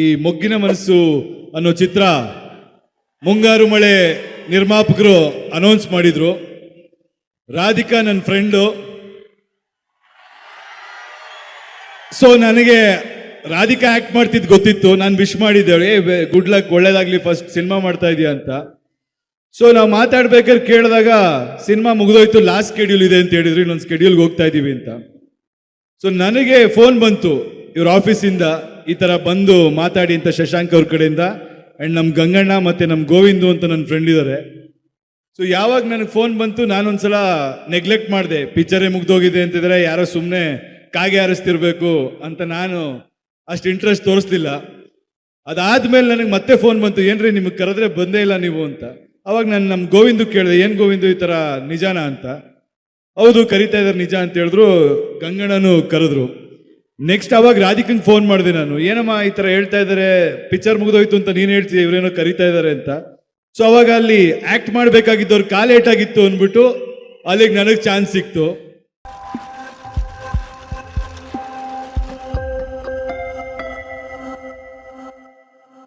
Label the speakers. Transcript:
Speaker 1: ಈ ಮೊಗ್ಗಿನ ಮನಸ್ಸು ಅನ್ನೋ ಚಿತ್ರ ಮುಂಗಾರು ಮಳೆ ನಿರ್ಮಾಪಕರು ಅನೌನ್ಸ್ ಮಾಡಿದ್ರು. ರಾಧಿಕಾ ನನ್ನ ಫ್ರೆಂಡು ಸೊ ನನಗೆ ರಾಧಿಕಾ ಆಕ್ಟ್ ಮಾಡ್ತಿದ್ದು ಗೊತ್ತಿತ್ತು. ನಾನು ವಿಶ್ ಮಾಡಿದ್ದೇವೆ ಗುಡ್ ಲಕ್ ಒಳ್ಳೇದಾಗ್ಲಿ ಫಸ್ಟ್ ಸಿನಿಮಾ ಮಾಡ್ತಾ ಇದೀಯ ಅಂತ. ಸೊ ನಾವು ಮಾತಾಡ್ಬೇಕಾದ್ರೆ ಕೇಳಿದಾಗ ಸಿನಿಮಾ ಮುಗಿದೋಯ್ತು ಲಾಸ್ಟ್ ಸ್ಕೆಡ್ಯೂಲ್ ಇದೆ ಅಂತ ಹೇಳಿದ್ರು. ಇನ್ನೊಂದು ಸ್ಕೆಡ್ಯೂಲ್ಗೆ ಹೋಗ್ತಾ ಇದ್ದೀವಿ ಅಂತ. ಸೊ ನನಗೆ ಫೋನ್ ಬಂತು. ಇವ್ರ ಆಫೀಸಿಂದ ಈ ಥರ ಬಂದು ಮಾತಾಡಿ ಅಂತ ಶಶಾಂಕ್ ಅವ್ರ ಕಡೆಯಿಂದ. ಆ್ಯಂಡ್ ನಮ್ಮ ಗಂಗಣ್ಣ ಮತ್ತು ನಮ್ಮ ಗೋವಿಂದು ಅಂತ ನನ್ನ ಫ್ರೆಂಡ್ ಇದ್ದಾರೆ ಸೊ ಯಾವಾಗ ನನಗೆ ಫೋನ್ ಬಂತು, ನಾನೊಂದ್ಸಲ ನೆಗ್ಲೆಕ್ಟ್ ಮಾಡಿದೆ. ಪಿಕ್ಚರೇ ಮುಗ್ದೋಗಿದೆ ಅಂತಿದ್ರೆ ಯಾರೋ ಸುಮ್ಮನೆ ಕಾಗೆ ಹಾರಿಸ್ತಿರ್ಬೇಕು ಅಂತ ನಾನು ಅಷ್ಟು ಇಂಟ್ರೆಸ್ಟ್ ತೋರಿಸ್ಲಿಲ್ಲ ಅದಾದ್ಮೇಲೆ ನನಗೆ ಮತ್ತೆ ಫೋನ್ ಬಂತು, ಏನ್ರಿ ನಿಮಗೆ ಕರೆದ್ರೆ ಬಂದೇ ಇಲ್ಲ ನೀವು ಅಂತ. ಅವಾಗ ನಾನು ನಮ್ಮ ಗೋವಿಂದು ಕೇಳಿದೆ, ಏನು ಗೋವಿಂದು ಈ ಥರ ನಿಜಾನ? ಅಂತ. ಹೌದು, ಕರಿತಾ ಇದ್ದಾರೆ ನಿಜ ಅಂತ ಹೇಳಿದ್ರು. ಗಂಗಣ್ಣನು ಕರೆದ್ರು. ನೆಕ್ಸ್ಟ್ ಅವಾಗ ರಾಧಿಕಂಗೆ ಫೋನ್ ಮಾಡಿದೆ ನಾನು. ಏನಮ್ಮ ಈ ಥರ ಹೇಳ್ತಾ ಇದ್ದಾರೆ? ಪಿಕ್ಚರ್ ಮುಗಿದೋಯ್ತು ಅಂತ ನೀನು ಹೇಳ್ತೀಯ? ಇವರೇನೋ ಕರಿತಾ ಇದ್ದಾರೆ ಅಂತ. ಸೊ ಅವಾಗ ಅಲ್ಲಿ ಆಕ್ಟ್ ಮಾಡಬೇಕಾಗಿದ್ದವ್ರು ಕಾಲೇಟ್ ಏಟಾಗಿತ್ತು ಅಂದ್ಬಿಟ್ಟು ಅಲ್ಲಿಗೆ ನನಗೆ ಚಾನ್ಸ್ ಸಿಕ್ತು.